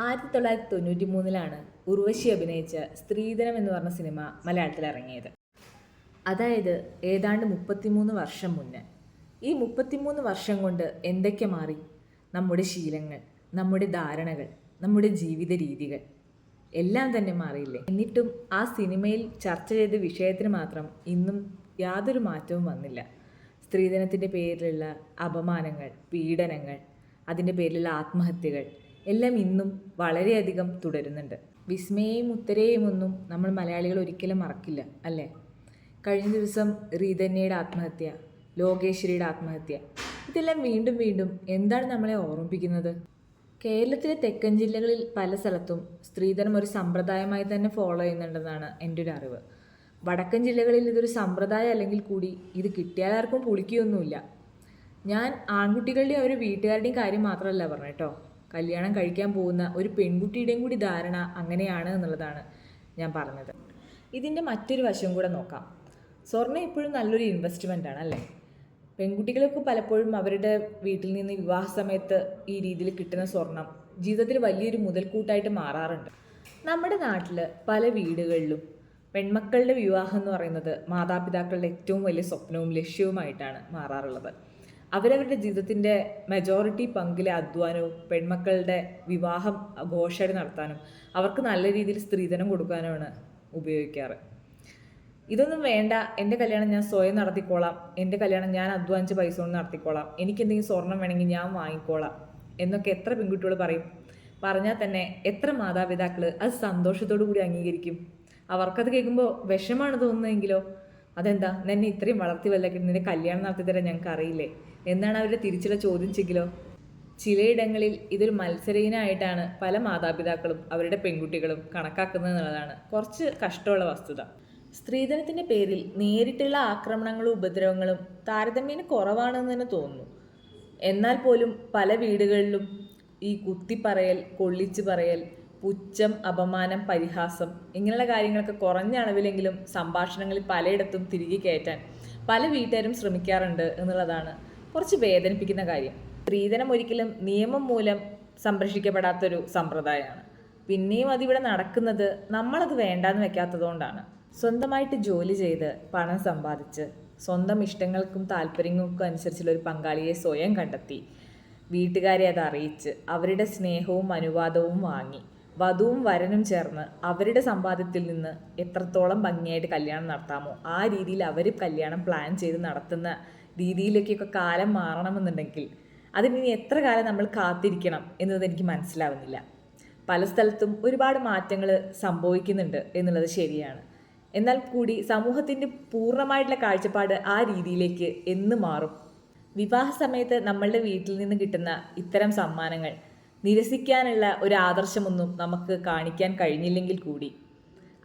ആയിരത്തി തൊള്ളായിരത്തി തൊണ്ണൂറ്റി മൂന്നിലാണ് ഉർവശി അഭിനയിച്ച സ്ത്രീധനം എന്ന് പറഞ്ഞ സിനിമ മലയാളത്തിൽ ഇറങ്ങിയത്. അതായത് ഏതാണ്ട് മുപ്പത്തിമൂന്ന് വർഷം മുന്നേ. ഈ മുപ്പത്തിമൂന്ന് വർഷം കൊണ്ട് എന്തൊക്കെ മാറി? നമ്മുടെ ശീലങ്ങൾ നമ്മുടെ ധാരണകൾ നമ്മുടെ ജീവിത രീതികൾ എല്ലാം തന്നെ മാറിയില്ലേ? എന്നിട്ടും ആ സിനിമയിൽ ചർച്ച ചെയ്ത വിഷയത്തിന് മാത്രം ഇന്നും യാതൊരു മാറ്റവും വന്നില്ല. സ്ത്രീധനത്തിന്റെ പേരിലുള്ള അപമാനങ്ങൾ പീഡനങ്ങൾ അതിന്റെ പേരിലുള്ള ആത്മഹത്യകൾ എല്ലാം ഇന്നും വളരെയധികം തുടരുന്നുണ്ട്. വിസ്മയെയും ഉത്തരേയും ഒന്നും നമ്മൾ മലയാളികൾ ഒരിക്കലും മറക്കില്ല അല്ലേ? കഴിഞ്ഞ ദിവസം റീതന്യയുടെ ആത്മഹത്യ ലോകേശ്വരിയുടെ ആത്മഹത്യ ഇതെല്ലാം വീണ്ടും വീണ്ടും എന്താണ് നമ്മളെ ഓർമ്മിപ്പിക്കുന്നത്? കേരളത്തിലെ തെക്കൻ ജില്ലകളിൽ പല സ്ഥലത്തും സ്ത്രീധനം ഒരു സമ്പ്രദായമായി തന്നെ ഫോളോ ചെയ്യുന്നുണ്ടെന്നാണ് എന്റെ ഒരു അറിവ്. വടക്കൻ ജില്ലകളിൽ ഇതൊരു സമ്പ്രദായം അല്ലെങ്കിൽ കൂടി ഇത് കിട്ടിയാൽ ആർക്കും പുളിക്കുകയൊന്നുമില്ല ഞാൻ ആൺകുട്ടികളുടെയും അവരുടെ വീട്ടുകാരുടെയും കാര്യം മാത്രമല്ല പറഞ്ഞു കേട്ടോ. കല്യാണം കഴിക്കാൻ പോകുന്ന ഒരു പെൺകുട്ടിയുടെയും കൂടി ധാരണ അങ്ങനെയാണ് എന്നുള്ളതാണ് ഞാൻ പറഞ്ഞത്. ഇതിന്റെ മറ്റൊരു വശം കൂടെ നോക്കാം. സ്വർണം ഇപ്പോഴും നല്ലൊരു ഇൻവെസ്റ്റ്മെന്റ് ആണ് അല്ലേ? പെൺകുട്ടികൾക്ക് പലപ്പോഴും അവരുടെ വീട്ടിൽ നിന്ന് വിവാഹ സമയത്ത് ഈ രീതിയിൽ കിട്ടുന്ന സ്വർണം ജീവിതത്തിൽ വലിയൊരു മുതൽക്കൂട്ടായിട്ട് മാറാറുണ്ട്. നമ്മുടെ നാട്ടിൽ പല വീടുകളിലും പെൺമക്കളുടെ വിവാഹം എന്ന് പറയുന്നത് മാതാപിതാക്കളുടെ ഏറ്റവും വലിയ സ്വപ്നവും ലക്ഷ്യവുമായിട്ടാണ് മാറാറുള്ളത്. അവരവരുടെ ജീവിതത്തിന്റെ മെജോറിറ്റി പങ്കിലെ അധ്വാനവും പെൺമക്കളുടെ വിവാഹം ഘോഷടി നടത്താനും അവർക്ക് നല്ല രീതിയിൽ സ്ത്രീധനം കൊടുക്കാനുമാണ് ഉപയോഗിക്കാറ്. ഇതൊന്നും വേണ്ട. എന്റെ കല്യാണം ഞാൻ സ്വയം നടത്തിക്കോളാം. എന്റെ കല്യാണം ഞാൻ അധ്വാനിച്ച് പൈസ കൊണ്ട് നടത്തിക്കോളാം. എനിക്ക് എന്തെങ്കിലും സ്വർണം വേണമെങ്കിൽ ഞാൻ വാങ്ങിക്കോളാം. എന്നൊക്കെ എത്ര പെൺകുട്ടികൾ പറയും. പറഞ്ഞാൽ തന്നെ എത്ര മാതാപിതാക്കൾ അത് സന്തോഷത്തോടു കൂടി അംഗീകരിക്കും. അവർക്കത് കേൾക്കുമ്പോൾ വിഷമാണ് തോന്നുന്നതെങ്കിലോ? അതെന്താ? നിന്നെ ഇത്രയും വളർത്തി വല്ലക്കി നിന്റെ കല്യാണം നടത്തി തരാൻ ഞങ്ങൾക്ക് അറിയില്ലേ എന്നാണ് അവരുടെ തിരിച്ചുള്ള ചോദിച്ചെങ്കിലോ ചിലയിടങ്ങളിൽ ഇതൊരു മത്സരീനായിട്ടാണ് പല മാതാപിതാക്കളും അവരുടെ പെൺകുട്ടികളും കണക്കാക്കുന്നത് എന്നുള്ളതാണ് കുറച്ച് കഷ്ടമുള്ള വസ്തുത. സ്ത്രീധനത്തിന്റെ പേരിൽ നേരിട്ടുള്ള ആക്രമണങ്ങളും ഉപദ്രവങ്ങളും താരതമ്യേന കുറവാണെന്ന് തന്നെ തോന്നുന്നു. എന്നാൽ പോലും പല വീടുകളിലും ഈ കുത്തിപ്പറയൽ കൊള്ളിച്ചു പറയൽ പുച്ഛം അപമാനം പരിഹാസം ഇങ്ങനെയുള്ള കാര്യങ്ങളൊക്കെ കുറഞ്ഞ അളവിലെങ്കിലും സംഭാഷണങ്ങളിൽ പലയിടത്തും തിരികെ കയറ്റാൻ പല വീട്ടുകാരും ശ്രമിക്കാറുണ്ട് എന്നുള്ളതാണ് കുറച്ച് വേദനിപ്പിക്കുന്ന കാര്യം. സ്ത്രീധനം ഒരിക്കലും നിയമം മൂലം സംരക്ഷിക്കപ്പെടാത്തൊരു സമ്പ്രദായമാണ്. പിന്നെയും അതിവിടെ നടക്കുന്നത് നമ്മളത് വേണ്ടാന്ന് വെക്കാത്തതുകൊണ്ടാണ്. സ്വന്തമായിട്ട് ജോലി ചെയ്ത് പണം സമ്പാദിച്ച് സ്വന്തം ഇഷ്ടങ്ങൾക്കും താല്പര്യങ്ങൾക്കും അനുസരിച്ചുള്ള ഒരു പങ്കാളിയെ സ്വയം കണ്ടെത്തി വീട്ടുകാരെ അത് അറിയിച്ച് അവരുടെ സ്നേഹവും അനുവാദവും വാങ്ങി വധുവും വരനും ചേർന്ന് അവരുടെ സമ്പാദ്യത്തിൽ നിന്ന് എത്രത്തോളം ഭംഗിയായിട്ട് കല്യാണം നടത്താമോ ആ രീതിയിൽ അവർ കല്യാണം പ്ലാൻ ചെയ്ത് നടത്തുന്ന രീതിയിലേക്കൊക്കെ കാലം മാറണമെന്നുണ്ടെങ്കിൽ അതിനി എത്ര കാലം നമ്മൾ കാത്തിരിക്കണം എന്നത് എനിക്ക് മനസ്സിലാവുന്നില്ല. പല സ്ഥലത്തും ഒരുപാട് മാറ്റങ്ങൾ സംഭവിക്കുന്നുണ്ട് എന്നുള്ളത് ശരിയാണ്. എന്നാൽ കൂടി സമൂഹത്തിന്റെ പൂർണമായിട്ടുള്ള കാഴ്ചപ്പാട് ആ രീതിയിലേക്ക് എന്ന് മാറും. വിവാഹ സമയത്ത് നമ്മളുടെ വീട്ടിൽ നിന്ന് കിട്ടുന്ന ഇത്തരം സമ്മാനങ്ങൾ നിരസിക്കാനുള്ള ഒരു ആദർശമൊന്നും നമുക്ക് കാണിക്കാൻ കഴിഞ്ഞില്ലെങ്കിൽ കൂടി.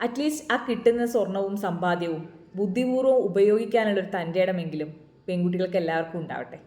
അറ്റ്ലീസ്റ്റ് ആ കിട്ടുന്ന സ്വർണവും സമ്പാദ്യവും ബുദ്ധിപൂർവം ഉപയോഗിക്കാനുള്ളൊരു തന്റെ ഇടമെങ്കിലും പെൺകുട്ടികൾക്ക് എല്ലാവർക്കും ഉണ്ടാവട്ടെ.